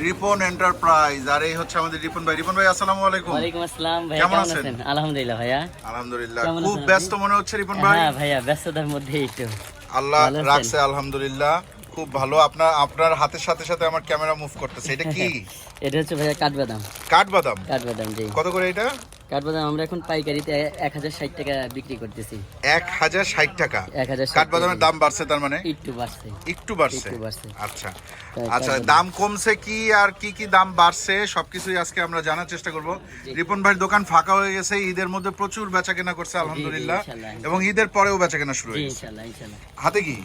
Ripon enterprise আর এই হচ্ছে আমাদের রিপন ভাই। রিপন ভাই আসসালামু আলাইকুম। ওয়ালাইকুম আসসালাম ভাই কেমন? আছেন? আলহামদুলিল্লাহ ভাইয়া। আলহামদুলিল্লাহ খুব ব্যস্ত মনে হচ্ছে রিপন ভাই। হ্যাঁ ভাইয়া ব্যস্ততার মধ্যে একটু। আল্লাহ রাখছে আলহামদুলিল্লাহ। খুব ভালো। আপনার আপনার হাতের সাথে সাথে আমার ক্যামেরা মুভ করতেছে। এটা কি? এটা হচ্ছে ভাইয়া কাঠবাদাম। কাঠবাদাম? কাঠবাদাম জি। কত করে এটা? কাঠবাদাম আমরা এখন পাইকারিতে এক হাজার ষাট টাকা বিক্রি করতেছি। এক হাজার ষাট টাকা? এক হাজার ষাট কাঠবাদামের দাম বাড়ছে তার মানে? একটু বাড়ছে। একটু বাড়ছে? একটু বাড়ছে। আচ্ছা। আচ্ছা দাম কমছে কি আর কি কি দাম বাড়ছে? সবকিছুই আজকে আমরা জানার চেষ্টা করব। রিপন ভাইয়ের দোকান ফাঁকা হয়ে গেছে ঈদের মধ্যে প্রচুর বেচা কেনা করছে আলহামদুলিল্লাহ। এবং ঈদের পরেও বেচা কেনা শুরু হয়ে গেছে। হাতে কি?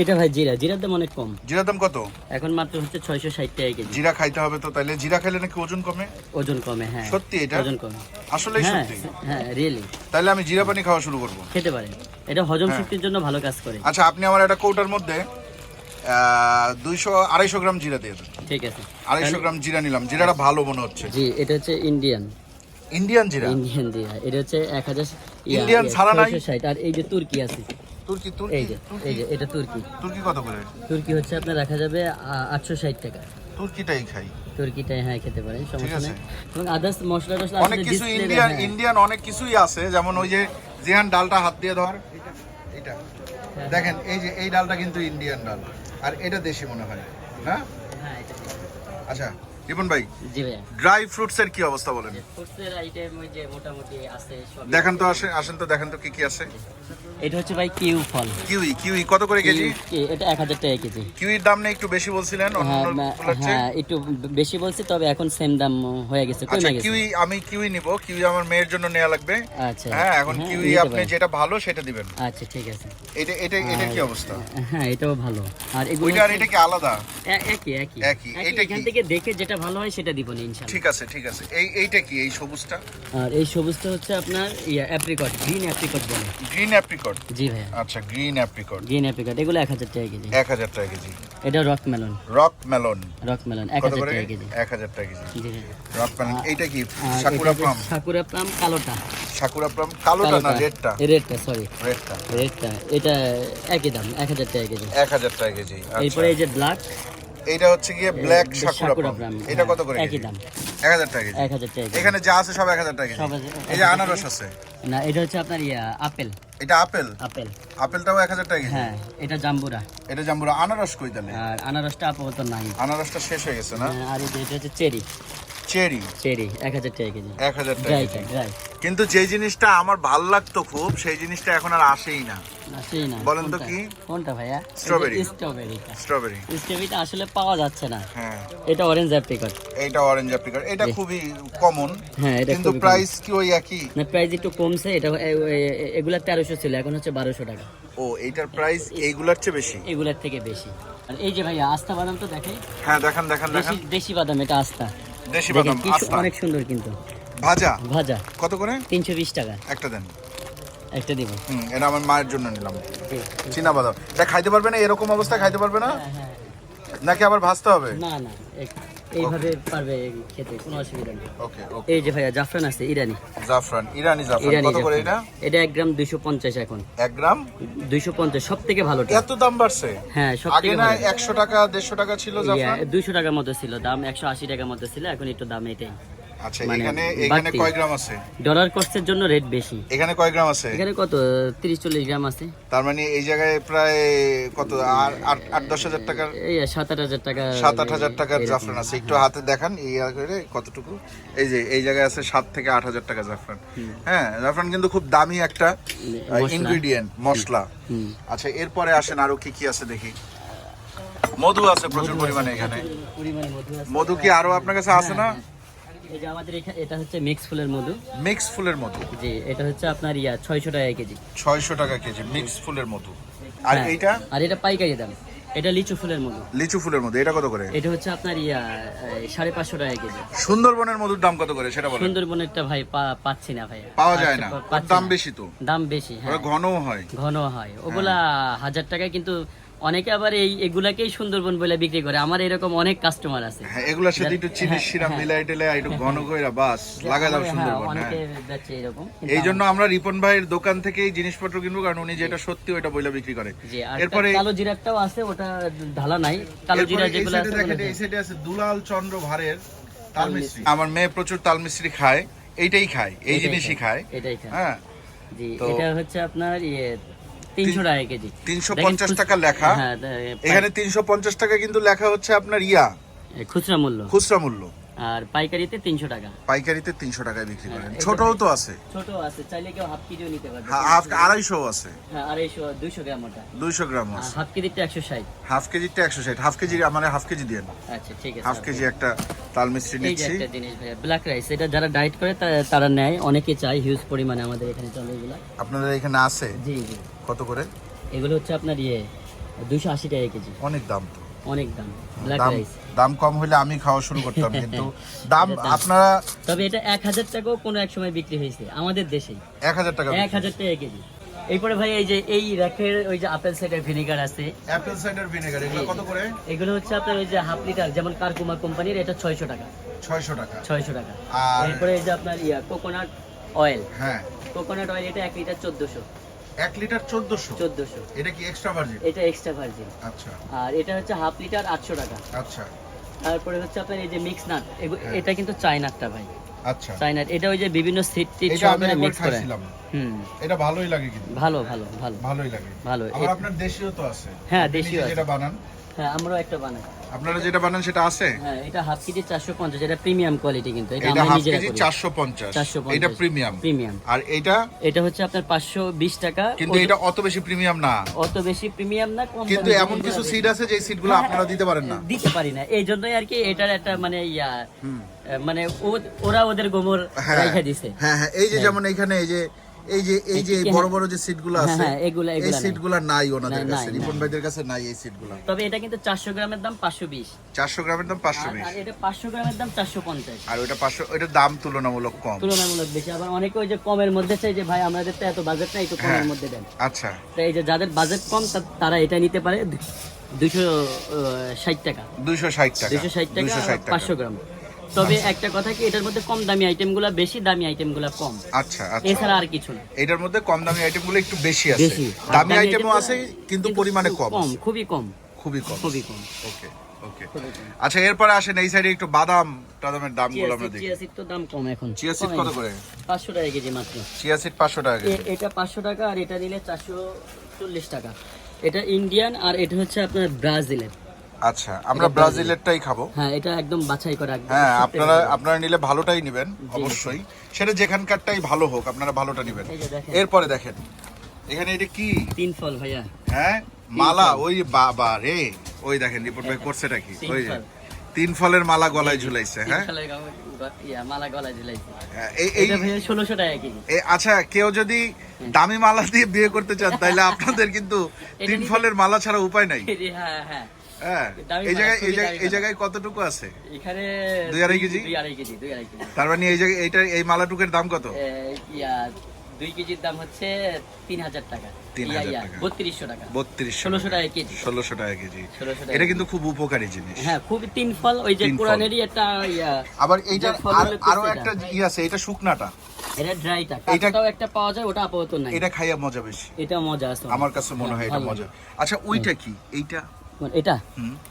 এটা ভাই জিরা জিরার দাম অনেক কম। জিরার দাম কত? এখন মাত্র হচ্ছে ছয়শো ষাট টাকা কেজি। জিরা খাইতে হবে তো তাইলে জিরা খাইলে নাকি ওজন কমে? ওজন কমে হ্যাঁ। সত্যি এটা? ওজন কমে। আসলেই হ্যাঁ সত্যি। হ্যাঁ রিয়েলি তাইলে আমি জিরা পানি খাওয়া শুরু করব। খেতে পারেন। এটা হজম হ্যাঁ। শক্তির জন্য ভালো কাজ করে। আচ্ছা আপনি আমার একটা কৌটার মধ্যে দুইশো আড়াইশো গ্রাম জিরা দিয়ে দেন। ঠিক আছে। আড়াইশো গ্রাম জিরা নিলাম। জিরাটা ভালো মনে হচ্ছে। জি এটা হচ্ছে ইন্ডিয়ান। ইন্ডিয়ান জিরা? ইন্ডিয়ান দিয়া এটা হচ্ছে এক হাজার Indian ছাড়া নাই? আর এই যে তুর্কি আছে। তুর্কি তুর্কি এই যে এটা তুর্কি। তুর্কি কত করে? তুর্কি হচ্ছে আপনার রাখা যাবে আটশো ষাট টাকা। তুর্কিটাই খাই। তুর্কিটাই হ্যাঁ খেতে পারেন সমস্যা নেই। এবং আদার্স মশলা টশলা অনেক কিছু ইন্ডিয়ান। ইন্ডিয়ান অনেক কিছুই আছে যেমন ওই যে জিহান ডালটা হাত দিয়ে ধর এটা হ্যাঁ, দেখেন এই যে এই ডালটা কিন্তু ইন্ডিয়ান ডাল। আর এটা দেশি মনে হয়। হ্যাঁ? হ্যাঁ আচ্ছা। রিপন ভাই জি ড্রাই ফ্রুটস এর কি অবস্থা বলেন? ফুডসের আইটেম ওই যে মোটামুটি আছে সব দেখেন তো আসেন আসেন তো দেখেন তো কি কি আছে? এটা হচ্ছে ভাই কিউ ফল। কিউই কিউই কত করে কেজি? এটা এক হাজার টাকা কেজি। কিউইর দাম না একটু বেশি বলছিলেন হ্যাঁ? হ্যাঁ একটু বেশি বলছি তবে এখন সেম দাম হয়ে গেছে আচ্ছা কমে গেছে। কিউই আমি কিউই নিব কিউই আমার মেয়ের জন্য নেওয়া লাগবে। আচ্ছা হ্যাঁ এখন হ্যাঁ, কিউই আপনি যেটা ভালো সেটা দিবেন। আচ্ছা ঠিক আছে। এটা এটা এটা কি অবস্থা? হ্যাঁ এটাও ভালো। আর এগুলো আর এটা কি আলাদা? একই একই। একই। এটা এখান থেকে দেখে যেটা ভালো হয় সেটা দিব ইনশাআল্লাহ ঠিক আছে ঠিক আছে। এই এইটা কি এই সবুজটা? আর এই সবুজটা হচ্ছে আপনার ইয়া অ্যাপ্রিকট গ্রিন অ্যাপ্রিকট বলে। গ্রিন অ্যাপ্রিকট জি ভাইয়া আচ্ছা গ্রিন অ্যাপ্রিকট গ্রিন অ্যাপ্রিকট এগুলো এক হাজার টাকা কেজি। এক হাজার টাকা কেজি। এটা rock melon rock melon rock melon এক কত হাজার করে? টাকা কেজি। এক হাজার টাকা কেজি। জি। রক মেলন এইটা কি? সাকুরা প্লাম সাকুরা প্লাম কালোটা সাকুরা প্লাম কালোটা না রেডটা? রেডটা সরি রেডটা। রেডটা এটা একই দাম এক হাজার টাকা কেজি। এক হাজার টাকা কেজি আচ্ছা। এরপরে এই যে ব্ল্যাক এইটা হচ্ছে গিয়ে black sakura sakura plum plum, এটা কত হ্যাঁ, করে একই দাম। এক হাজার টাকা কেজি। এক হাজার টাকা এখানে যা আছে সব এক হাজার টাকা কেজি। এই যে আনারস আছে। না এটা হচ্ছে আপনার ইয়া আপেল। এটা আপেল? আপেল। আপেলটাও এক হাজার টাকা কেজি? হ্যাঁ এটা জাম্বুরা। এটা জাম্বুরা। আনারস কই তাহলে? আর আনারসটা আপাতত নাই। আনারসটা শেষ হয়ে গেছে না? হ্যাঁ, আর এটা হচ্ছে চেরি। চেরি। চেরি এক হাজার টাকা কেজি। এক হাজার টাকা ড্রাই কিন্তু যে জিনিসটা আমার ভালো লাগতো খুব সেই জিনিসটা এখন আর আসেই না। বলেন তো কি? কোনটা ভাইয়া. স্ট্রবেরিটা স্ট্রবেরি। স্ট্রবেরিটা আসলে পাওয়া যাচ্ছে না। হ্যাঁ। এটা অরেঞ্জ অ্যাপ্রিকট এইটা অরেঞ্জ অ্যাপ্রিকট এটা খুবই কমন হ্যাঁ এটা কিন্তু প্রাইস কি ওই একই? না প্রাইস একটু কমছে। এটা এগুলা তেরোশো ছিল এখন হচ্ছে বারোশো টাকা। ও এইটার প্রাইস এইগুলার চেয়ে বেশি? এগুলার থেকে বেশি। আর এই যে ভাইয়া আস্তা বাদাম তো দেখে হ্যাঁ দেখান দেখান দেশি দেখান। দেশি বাদাম এটা আস্তা। দেশি বাদাম আস্তা। অনেক সুন্দর কিন্তু। ভাজা? ভাজা। কত করে? তিনশো বিশ টাকা। একটা দেন। একটা দিব। হুম এটা আমার মায়ের জন্য নিলাম। চীনা বাদাম এটা খাইতে পারবে না? এরকম অবস্থায় খাইতে পারবে না? হ্যাঁ হ্যাঁ। নাকি আবার ভাজতে হবে? না না। এইভাবে পারবে খেতে কোনো অসুবিধা নেই। ওকে ওকে। এই যে ভাইয়া জাফরান আছে ইরানি। জাফরান ইরানি জাফরান। কত করে এটা? এটা এক গ্রাম দুইশো পঞ্চাশ এখন। এক গ্রাম? দুইশো পঞ্চাশ সব থেকে ভালোটা এত দাম বাড়ছে? হ্যাঁ সব আগে না ভালো। একশো টাকা দেড়শো টাকা ছিল জাফরান? দুইশো টাকার মতো ছিল দাম একশো আশি টাকার মতো ছিল এখন একটু দাম এটাই। আচ্ছা মানে এখানে এখানে কয় গ্রাম আছে? ডলার কস্টের জন্য রেট বেশি। এখানে কয় গ্রাম আছে? এখানে কত? তিরিশ চল্লিশ গ্রাম আছে। তার মানে এই জায়গায় প্রায় কত? আর আট আট টাকার এই সাত আট হাজার টাকা সাত আট হাজার টাকার জাফরান আছে। একটু হাতে দেখান এই করে কতটুকু? এই যে এই জায়গায় আছে সাত থেকে আট হাজার টাকা জাফরান। হ্যাঁ জাফরান কিন্তু খুব দামি একটা। ইনগ্রিডিয়েন্ট মশলা। আচ্ছা এরপরে আসেন আরও কি কি আছে দেখি। মধু আছে প্রচুর পরিমাণে এখানে। মধু কি আরও আপনার কাছে আছে না? এই যে আমাদের এটা হচ্ছে মিক্স ফুলের মধু। মিক্স ফুলের মধু। জি এটা হচ্ছে আপনার ইয়া ছয়শো টাকা কেজি। ছয়শো টাকা কেজি মিক্স ফুলের মধু। আর হ্যাঁ। এইটা? আর এটা পাইকারি দাম। এটা লিচু ফুলের মধু। লিচু ফুলের মধু এটা কত করে? এটা হচ্ছে আপনার ইয়া সাড়ে পাঁচশো টাকা কেজি। সুন্দরবনের মধুর দাম কত করে সেটা বলেন। সুন্দরবনেরটা ভাই পাচ্ছি না ভাই পাওয়া যায় না দাম বেশি তো। দাম বেশি হ্যাঁ। ওরা হয়। ঘন হয়। ওগুলা হাজার টাকায় কিন্তু অনেকে আবার এই এগুলাকেই সুন্দরবন বলে বিক্রি করে। আমার এরকম অনেক কাস্টমার আছে। হ্যাঁ এগুলোর সাথে একটু চিনি সিরাপ মিলাই টেলাই একটু ঘন কইরা বাস লাগা যাও হ্যাঁ, সুন্দরবন হ্যাঁ। অনেকে বেচে এরকম এই জন্য আমরা রিপন ভাইয়ের দোকান থেকেই জিনিসপত্র কিনবো কারণ উনি যেটা সত্যি ওইটা বইলা বিক্রি করে। এরপরে কালো জিরাটাও আছে ওটা ঢালা নাই। কালো জিরা যেগুলো আছে দেখেন এই সাইডে আছে দুলাল চন্দ্র ভারের তাল মিস্ত্রি। আমার মেয়ে প্রচুর তাল মিস্ত্রি খায় এইটাই খায় এই জিনিসই খায় এটাই খায়। হ্যাঁ জি এটা হচ্ছে আপনার ইয়ে তিনশো টাকা কেজি। 350 দেখেন টাকা লেখা। হ্যাঁ এখানে তিনশো পঞ্চাশ টাকা কিন্তু লেখা হচ্ছে আপনার ইয়া। খুচরা মূল্য। খুচরা মূল্য। আর পাইকারিতে তিনশো টাকা। পাইকারিতে তিনশো টাকায় বিক্রি করেন। হ্যাঁ, ছোটও তো আছে। ছোট আছে চাইলে কেউ হাফ কেজিও নিতে পারবে। হাফ আড়াইশো আছে। হ্যাঁ আড়াইশো দুইশো গ্রাম ওটা। দুইশো গ্রাম আছে। হাফ কেজিটা একশো ষাট। হাফ কেজিটা একশো ষাট। হাফ কেজি আমার হাফ কেজি দিয়ে আচ্ছা ঠিক আছে হাফ কেজি একটা তাল মিস্ত্রি এই একটা জিনিস ভাইয়া ব্ল্যাক রাইস এটা যারা ডায়েট করে তারা নেয়। অনেকে চায় হিউজ পরিমাণে আমাদের এখানে চলে এগুলা। আপনাদের এখানে আছে? জি জি। কত করে? এগুলো হচ্ছে আপনার ইয়ে দুইশো আশি টাকা কেজি। অনেক দাম তো। অনেক দাম ব্ল্যাক রাইস দাম কম হলে আমি খাওয়া শুরু করতাম কিন্তু দাম আপনারা তবে এটা এক হাজার টাকাও কোনো এক সময় বিক্রি হয়েছে আমাদের দেশেই এক হাজার টাকা এক হাজার টাকা কেজি। এরপরে ভাই এই যে এই র্যাকের ওই যে আপেল সাইডার ভিনেগার আছে। অ্যাপেল সাইডার ভিনেগার এগুলো কত করে? এগুলো হচ্ছে আপনার ওই যে হাফ লিটার যেমন কারকুমা কোম্পানির এটা ছয়শো টাকা। ছয়শো টাকা। ছয়শো টাকা। আর এরপরে এই যে আপনার ইয়া কোকোনাট অয়েল হ্যাঁ। কোকোনাট অয়েল এটা এক লিটার চোদ্দশো। এক লিটার চোদ্দশো? চোদ্দশো। এটা কি এক্সট্রা ভার্জিন এটা এক্সট্রা ভার্জিন আচ্ছা। আর এটা হচ্ছে হাফ লিটার আটশো টাকা। আচ্ছা। তারপরে হচ্ছে আপনার এই যে মিক্স নাট হ্যাঁ। এটা কিন্তু চাইনাটটা ভাই। আচ্ছা। চাইনাট এটা ওই যে বিভিন্ন সিট টিট একবার মিক্স করে। হুম। এটা ভালোই লাগে কিন্তু। ভালো ভালো ভালো। ভালোই লাগে। ভালো। আবার এ- আপনার দেশীয় তো আছে। হ্যাঁ, দেশীয়। যেটা বানান। হ্যাঁ আমরাও একটা বানাই। আপনারা যেটা বানান সেটা আছে? হ্যাঁ এটা হাফ কেজি চারশো পঞ্চাশ এটা প্রিমিয়াম কোয়ালিটি কিন্তু এটা আমরা নিজেরা করি। চারশো পঞ্চাশ 450 এটা প্রিমিয়াম প্রিমিয়াম আর এটা? এটা হচ্ছে আপনার পাঁচশো বিশ টাকা কিন্তু এটা অত বেশি প্রিমিয়াম না। অত বেশি প্রিমিয়াম না কম কিন্তু এমন কিছু। সিট আছে যে সিটগুলো হ্যাঁ, আপনারা দিতে পারেন না। দিতে পারি না। এই জন্যই আর কি এটার একটা মানে ইয়া। মানে ওরা ওদের গোমর হ্যাঁ। রেখে দিছে। হ্যাঁ হ্যাঁ এই যে যেমন এখানে এই যে এই যে এই যে। বড় বড় যে সিটগুলো হ্যাঁ, আছে হ্যাঁ, এগুলা- এই এগুলা নাই। সিটগুলো নাই। ওনাদের কাছে। রিপন ভাইদের কাছে নাই এই সিটগুলো। তবে এটা কিন্তু চারশো গ্রামের দাম পাঁচশো বিশ। চারশো গ্রামের দাম আর এটা পাঁচশো গ্রামের দাম চারশো পঞ্চাশ। আর ওইটা পাঁচশো ওইটার দাম তুলনামূলক কম। তুলনামূলক বেশি। আবার অনেকে ওই যে কমের মধ্যে চাই যে ভাই আমাদের তো এত বাজেট না একটু কমের হ্যাঁ। মধ্যে দেন। আচ্ছা। তো এই যে যাদের বাজেট কম তারা এটা নিতে পারে দুশো ষাট টাকা। দুইশো ষাট টাকা। দুশো ষাট টাকা দুইশো ষাট টাকা। পাঁচশো গ্রাম। তবে একটা কথা কি এটার মধ্যে কম দামি আইটেমগুলো বেশি দামি আইটেমগুলো কম। আচ্ছা আচ্ছা। এছাড়া আর কিছু না। এটার মধ্যে কম দামি আইটেমগুলো একটু বেশি আছে। বেশি দামি আইটেমও আছে কিন্তু পরিমাণে কম কম খুবই কম। খুবই কম। খুবই কম। ওকে ওকে। আচ্ছা এরপরে আসেন এই সাইডে একটু বাদাম টাদামের দামগুলো আমরা দেখি। চিয়া সিড তো দাম কম এখন। চিয়া সিড কত করে? পাঁচশো টাকা কেজি মাত্র। চিয়া সিড পাঁচশো টাকা কেজি। এটা পাঁচশো টাকা আর এটা নিলে চারশো চল্লিশ টাকা। এটা ইন্ডিয়ান আর এটা হচ্ছে আপনার ব্রাজিলের আচ্ছা আমরা ব্রাজিলেরটাই খাব। হ্যাঁ এটা একদম বাছাই করা একদম হ্যাঁ আপনারা আপনারা নিলে ভালোটাই নেবেন অবশ্যই। সেটা যেখানকারটাই ভালো হোক আপনারা ভালোটা নেবেন। এরপরে দেখেন এখানে এটা কি? তিন ফল ভাইয়া। হ্যাঁ মালা ওই বাবা রে। ওই দেখেন রিপোর্ট ভাই করছেটা কি? ওই তিন ফলের মালা গলায় ঝুলাইছে হ্যাঁ? মালা গলায় ঝুলাইছে। হ্যাঁ, এই এই এটা ভাইয়া ষোলোশো টাকা কেজি। আচ্ছা কেউ যদি দামি মালা দিয়ে বিয়ে করতে চান তাহলে আপনাদের কিন্তু তিন ফলের মালা ছাড়া উপায় নাই। হ্যাঁ হ্যাঁ। হ্যাঁ এই জায়গায় এই জায়গায় এই জায়গায় কতটুকু আছে? এখানে দুই আড়াই কেজি? দুই আড়াই কেজি দুই আড়াই কেজি। তার মানে এই জায়গায় এইটা এই মালাটুকের দাম কত? দুই কেজির দাম হচ্ছে তিন হাজার টাকা। 3000 টাকা। বত্রিশশো টাকা। বত্রিশ ষোলোশো টাকা কেজি। ষোলোশো টাকা কেজি। এটা কিন্তু খুব উপকারী জিনিস। হ্যাঁ খুবই তিন ফল ওই যে কোরআনেরই একটা আবার এইটা আরও একটা। ই আছে এটা শুকনাটা। এটা ড্রাইটা একটা পাওয়া যায় ওটা আপাতত নাই। এটা খাইয়া মজা বেশি। এটা মজা আছে। আমার কাছে মনে হয় এটা মজা। আচ্ছা ওইটা কি? এইটা। এটা?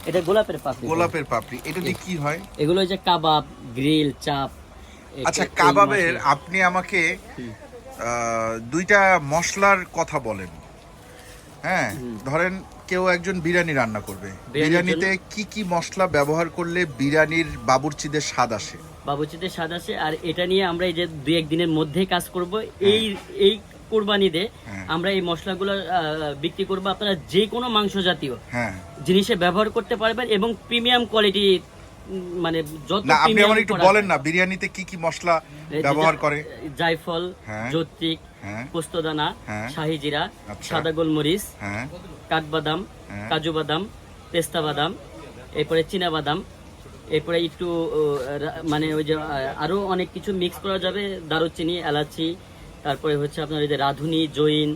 এটা গোলাপের পাপড়ি। গোলাপের পাপড়ি। এটা দিয়ে কি হয়? এগুলো যে কাবাব গ্রিল চাপ আচ্ছা কাবাবের আপনি আমাকে দুইটা মশলার কথা বলেন। হ্যাঁ ধরেন কেউ একজন বিরিয়ানি রান্না করবে। বিরিয়ানিতে কি কি মশলা ব্যবহার করলে বিরিয়ানির বাবুর্চিদের স্বাদ আসে? বাবুচিতে স্বাদ আসে আর এটা নিয়ে আমরা এই যে দুই একদিনের মধ্যে কাজ করব এই এই কোরবানিতে হ্যাঁ। আমরা এই মশলাগুলো বিক্রি করব আপনারা যে কোনো মাংস জাতীয় হ্যাঁ জিনিসে ব্যবহার করতে পারবেন এবং প্রিমিয়াম কোয়ালিটি মানে যত না আপনি আমার একটু বলেন না বিরিয়ানিতে কি কি মশলা ব্যবহার করে জায়ফল হ্যাঁ। হ্যাঁ পোস্তদানা। শাহি জিরা আচ্ছা। সাদা গোলমরিচ কাঠবাদাম। কাজু বাদাম পেস্তা বাদাম এরপরে চীনা বাদাম এরপরে একটু মানে ওই যে আরও অনেক কিছু মিক্স করা যাবে দারুচিনি এলাচি তারপরে হচ্ছে আপনার ওই যে রাঁধুনি জৈন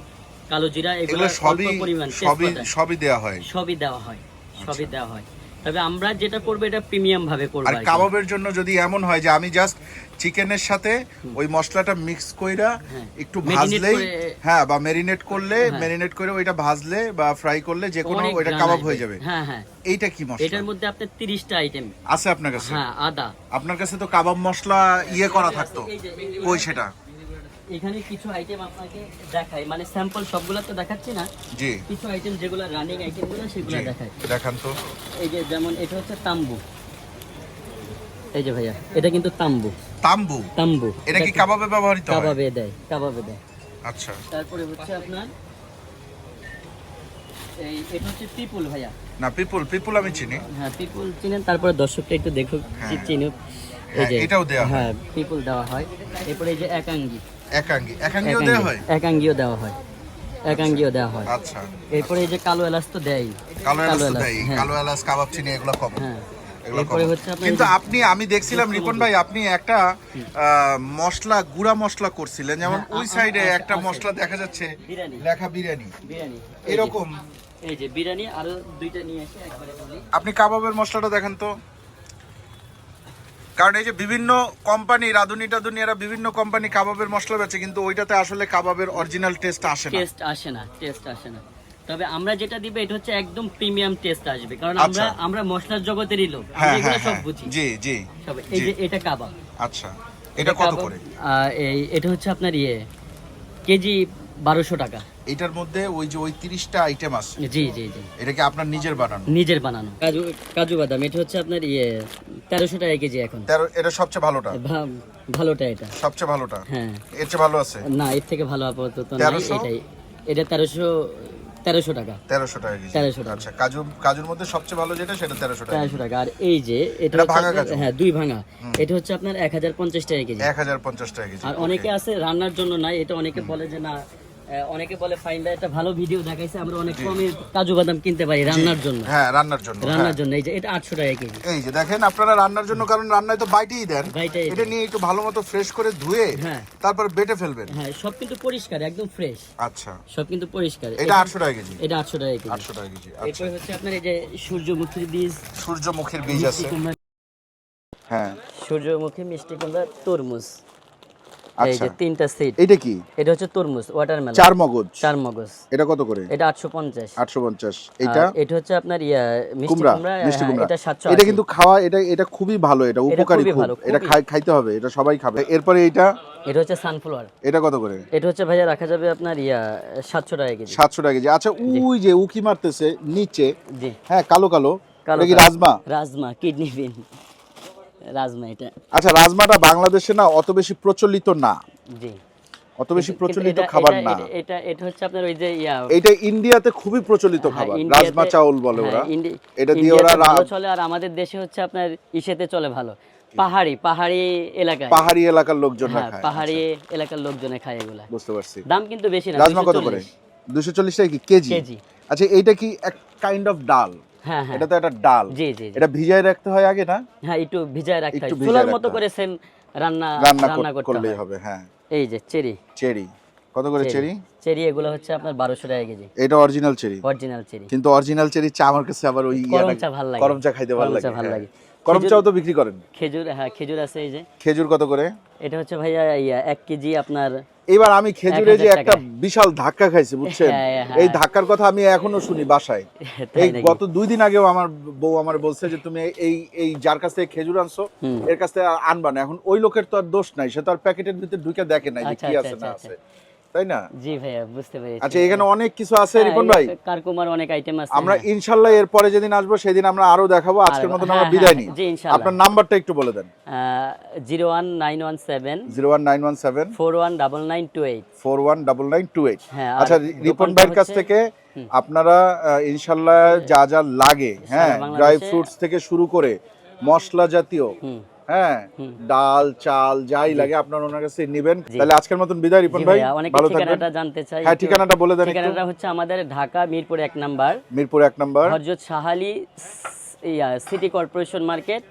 কালো জিরা এগুলো সবই পরিমাণ সবই সবই দেয়া হয়। সবই দেওয়া হয় সবই দেওয়া হয়। তবে আমরা যেটা করব এটা প্রিমিয়াম ভাবে করব আর কাবাবের জন্য যদি এমন হয় যে আমি জাস্ট চিকেনের সাথে ওই মশলাটা মিক্স কইরা হ্যাঁ। একটু ভাজলেই হ্যাঁ বা মেরিনেট করলে। মেরিনেট করে ওইটা ভাজলে বা ফ্রাই করলে যে কোনো ওইটা কাবাব হয়ে যাবে। হ্যাঁ হ্যাঁ। এইটা কি মশলা? এটার মধ্যে আপনার তিরিশটা আইটেম আছে আপনার কাছে? হ্যাঁ আদা। আপনার কাছে তো কাবাব মশলা ইয়ে করা থাকতো। এই কই সেটা? এখানে কিছু আইটেম আপনাকে দেখাই। মানে স্যাম্পল সবগুলো তো দেখাচ্ছি না। জি। কিছু আইটেম যেগুলো রানিং আইটেমগুলো সেগুলো দেখাই। দেখান তো। এই যে যেমন এটা হচ্ছে তাম্বু। এই যে ভাইয়া এটা কিন্তু তাম্বু। তাম্বু? তাম্বু। এটা কি কাবাবে ব্যবহৃত হয়? কাবাবে দেয় কাবাবে দেয়। আচ্ছা। তারপরে হচ্ছে আপনার এই এটা হচ্ছে পিপুল ভাইয়া। না পিপুল পিপুল আমি চিনি। হ্যাঁ পিপুল চিনেন তারপরে দর্শকটা একটু দেখুক হ্যাঁ। চিনুক। এই হ্যাঁ, যে এটাও দেয়া হয়। হ্যাঁ পিপুল দেওয়া হয়। এরপরে এই যে একাঙ্গি। একাঙ্গি। একাঙ্গিও দেওয়া হয়? একাঙ্গিও দেওয়া হয়। একাঙ্গিও দেওয়া হয়। আচ্ছা। এরপরে এই যে কালো এলাচ তো দেয় কালো এলাচ দেয় হ্যাঁ। কালো এলাচ কাবাব চিনি এগুলো কম হ্যাঁ। কিন্তু আপনি আমি দেখছিলাম রিপন ভাই আপনি একটা মশলা গুড়া মশলা করছিলেন। যেমন হ্যাঁ, ওই সাইডে একটা মশলা দেখা যাচ্ছে লেখা বিরিয়ানি। এরকম। এই যে বিরিয়ানি আরও দুইটা নিয়ে এসে একবারে আপনি কাবাবের মশলাটা দেখেন তো। কারণ এই যে বিভিন্ন কোম্পানি রাধুনি টাধুনি এরা বিভিন্ন কোম্পানি কাবাবের মশলা বেচে কিন্তু ওইটাতে আসলে কাবাবের অরিজিনাল টেস্ট আসে না। টেস্ট আসে না টেস্ট আসে না। তবে আমরা যেটা দিব এটা হচ্ছে একদম প্রিমিয়াম টেস্ট আসবে। কারণ আমরা আচ্ছা। আমরা মশলার জগতেরই লোক আমরা হ্যাঁ এগুলো হ্যাঁ সব হ্যাঁ। বুঝি। জি জি এই যে এটা কাবাব। আচ্ছা এটা কত করে? এই এটা হচ্ছে আপনার ইয়ে কেজি বারোশো টাকা। এটার মধ্যে ওই যে ওই তিরিশটা আইটেম আছে। জি জি জি। এটা কি আপনার নিজের বানানো? নিজের বানানো। কাজু কাজু বাদাম এটা হচ্ছে আপনার ইয়ে তেরোশো টাকা কেজি এখন। তেরো এটা সবচেয়ে ভালোটা? ভা- ভালোটা এটা। সবচেয়ে ভালোটা? হ্যাঁ। এর চেয়ে ভালো আছে? না এর থেকে ভালো আপাতত নাই 1300? এটাই। এটা তেরোশো তেরোশো টাকা। তেরোশো টাকা কেজি। 1300 টাকা। আচ্ছা কাজু কাজুর মধ্যে সবচেয়ে ভালো যেটা সেটা তেরোশো টাকা। তেরোশো টাকা। আর এই যে এটা এটা হচ্ছে ভাঙা আপনার- কাজু? হ্যাঁ দুই ভাঙা। এটা হচ্ছে আপনার এক হাজার পঞ্চাশ টাকা কেজি। এক হাজার পঞ্চাশ টাকা কেজি। আর অনেকে আছে রান্নার জন্য নাই এটা অনেকে বলে যে না অনেকে বলে ফাইন একটা ভালো ভিডিও দেখাইছে আমরা অনেক কমে কাজু বাদাম কিনতে পারি রান্নার জন্য। হ্যাঁ রান্নার জন্য হ্যাঁ। রান্নার জন্য এই যে এটা আটশো টাকা কেজি। এই যে দেখেন আপনারা রান্নার জন্য কারণ রান্নায় তো বাইটেই দেন। এটা নিয়ে একটু ভালো মতো ফ্রেশ করে ধুয়ে হ্যাঁ। তারপর বেটে ফেলবেন। হ্যাঁ সব কিন্তু পরিষ্কার একদম ফ্রেশ আচ্ছা। সব কিন্তু পরিষ্কার। এটা আটশো টাকা কেজি। এটা আটশো টাকা কেজি। আটশো টাকা কেজি আচ্ছা। এরপরে হচ্ছে আপনার এই যে সূর্যমুখীর বীজ। সূর্যমুখীর বীজ আছে। হ্যাঁ। সূর্যমুখী মিষ্টি কুমড়া তরমুজ। এই আচ্ছা। যে তিনটা সিট এটা কি? এটা হচ্ছে তরমুজ ওয়াটারমেলন চার মগজ? চার মগজ এটা কত করে? এটা আটশো পঞ্চাশ। আটশো পঞ্চাশ। এটা এটা হচ্ছে আপনার ইয়া মিষ্টি কুমড়া এটা সাতশো এটা কিন্তু খাওয়া এটা এটা খুবই ভালো এটা উপকারী খুব। এটা খাইতে হবে এটা সবাই খাবে। এরপরে এটা এটা হচ্ছে সানফ্লাওয়ার এটা কত করে? এটা হচ্ছে ভাইয়া রাখা যাবে আপনার ইয়া সাতশো টাকা কেজি। সাতশো টাকা কেজি। আচ্ছা ওই যে উকি মারতেছে নিচে হ্যাঁ কালো কালো। কালো কি কালো। Rajma? Rajma kidney bean. Rajma এটা আচ্ছা রাজমাটা বাংলাদেশে না অত বেশি প্রচলিত না। জি। অত বেশি প্রচলিত এটা- খাবার না। এটা- এটা হচ্ছে আপনার ওই যে ইয়া। এটা ইন্ডিয়াতে খুবই প্রচলিত হ্যাঁ, খাবার। রাজমা চাউল বলে ওরা। হ্যাঁ, এটা দিয়ে ওরা চলে আর আমাদের দেশে হচ্ছে আপনার ইসেতে চলে ভালো। পাহাড়ি পাহাড়ি এলাকায়। পাহাড়ি এলাকার লোকজনরা হ্যাঁ খায়। পাহাড়ি এলাকার লোকজনে খায় এগুলা। আচ্ছা, বুঝতে পারছি। দাম কিন্তু বেশি না রাজমা কত করে? দুশো চল্লিশ। টাকা কি? কেজি? কেজি। আচ্ছা এইটা কি এক কাইন্ড অফ ডাল? হ্যাঁ হ্যাঁ। এটা তো একটা ডাল। জি জি। এটা ভিজায় রাখতে হয় আগে না? হ্যাঁ একটু ভিজায় রাখতে হয়। চুলার মতো করে সেম রান্না রান্না করতে হবে হ্যাঁ। এই যে চেরি। চেরি। কত করে চেরি। চেরি? এগুলো হচ্ছে আপনার বারোশো টাকা কেজি। এটা অরিজিনাল চেরি। Original cherry. কিন্তু অরিজিনাল চেরি চা আমার কাছে আবার ওই করমচা ভালো লাগে। গরম চা খাইতে ভালো লাগে ভালো হ্যাঁ। লাগে। করম চাও তো বিক্রি করেন। খেজুর হ্যাঁ খেজুর আছে এই যে। খেজুর কত করে? এটা হচ্ছে ভাইয়া ইয়া এক কেজি আপনার এবার আমি খেজুরে যে একটা বিশাল ধাক্কা খাইছি বুঝছেন? হ্যাঁ, হ্যাঁ। এই ধাক্কার কথা আমি এখনও শুনি বাসায়। এই গত দুই দিন আগেও আমার বউ আমার বলছে যে তুমি এই এই যার কাছ থেকে খেজুর আনছো এর কাছ থেকে আনবা না। এখন ওই লোকের তো আর দোষ নাই সে তো আর প্যাকেটের ভিতরে ঢুকে দেখে নাই যে আচ্ছা, কি আচ্ছা, আছে না আচ্ছা, আছে। তাই না? জি ভাইয়া বুঝতে পেরেছি। আচ্ছা এখানে অনেক কিছু আছে হ্যাঁ, রিপন ভাই? কারকুমার অনেক আইটেম আছে। আমরা হ্যাঁ। ইনশাল্লাহ এর পরে যেদিন আসব সেদিন আমরা আরও দেখাবো। আজকের হ্যাঁ, আমরা হ্যাঁ, বিদায় নিই। জি, ইনশাআল্লাহ। আপনার নাম্বারটা একটু বলে দেন। Zero one nine one seven zero one nine one seven four one double nine two eight four one double nine two eight হ্যাঁ, আর আচ্ছা রিপন ভাইয়ের কাছ থেকে আপনারা আহ, ইনশাল্লাহ যা যা লাগে হ্যাঁ ড্রাই ফ্রুটস থেকে শুরু করে মশলা জাতীয় হ্যাঁ ডাল চাল যাই লাগে আপনারা ওনার কাছে নেবেন। তাহলে আজকের মতন বিদায় রিপন ভাই ভালো থাকবেন। ঠিকানাটা জানতে চাই হ্যাঁ ঠিকানাটা বলে দেন ঠিকানাটা হচ্ছে আমাদের ঢাকা মিরপুর এক নাম্বার। মিরপুর এক নম্বর। হজরত শাহালি সিটি কর্পোরেশন মার্কেট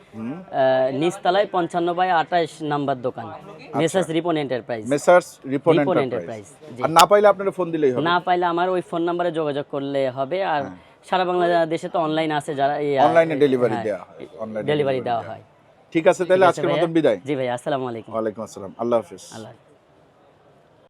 নিচতলায় পঞ্চান্ন বাই আঠাশ নাম্বার দোকান। Messrs Ripon enterprise. Messrs Ripon Ripon enterprise. আর না পাইলে আপনারা ফোন দিলেই হবে। না পাইলে আমার ওই ফোন নাম্বারে যোগাযোগ করলে হবে। আর সারা বাংলাদেশে তো অনলাইন আছে যারা অনলাইনে ডেলিভারি দেওয়া হয় ডেলিভারি দেওয়া হয়। ঠিক আছে তাহলে আজকের মতন বিদায়। জি ভাই আসসালামু আলাইকুম। ওয়ালাইকুম আসসালাম। আল্লাহ হাফিজ। আল্লাহ।